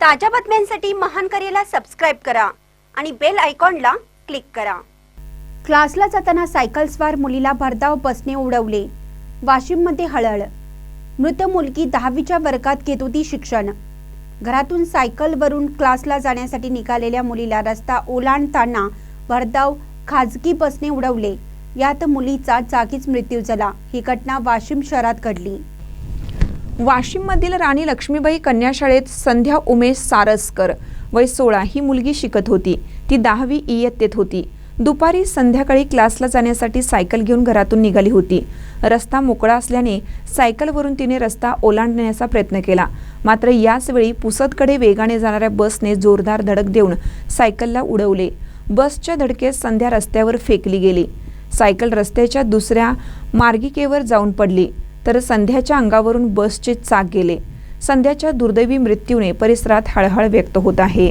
ताज्या बातम्यांसाठी महान करेला सबस्क्राईब करा आणि बेल आयकॉनला क्लिक करा. क्लासला जाताना सायकल स्वार मुलीला भरधाव बसने उडवले. वाशिममध्ये हळहळ. मृत मुलगी दहावीच्या वर्गात घेत होती शिक्षण. घरातून सायकलवरून क्लासला जाण्यासाठी निघालेल्या मुलीला रस्ता ओलांडताना भरधाव खाजगी बसने उडवले. यात मुलीचा जागीच मृत्यू झाला. ही घटना वाशिम शहरात घडली. वाशिममधील राणी लक्ष्मीबाई कन्या शाळेत संध्या उमेश सारसकर वय सोळा ही मुलगी शिकत होती. ती दहावी इयत्तेत होती. दुपारी संध्याकाळी क्लासला जाण्यासाठी सायकल घेऊन घरातून निघाली होती. रस्ता मोकळा असल्याने सायकलवरून तिने रस्ता ओलांडण्याचा प्रयत्न केला. मात्र याचवेळी पुसतकडे पुसदकडे वेगाने जाणाऱ्या बसने जोरदार धडक देऊन सायकलला उडवले. बसच्या धडकेत संध्या रस्त्यावर फेकली गेली. सायकल रस्त्याच्या दुसऱ्या मार्गिकेवर जाऊन पडली. तर संध्याच्या अंगावरून बसचे चाक गेले. संध्याच्या दुर्दैवी मृत्यूने परिसरात हळहळ व्यक्त होत आहे.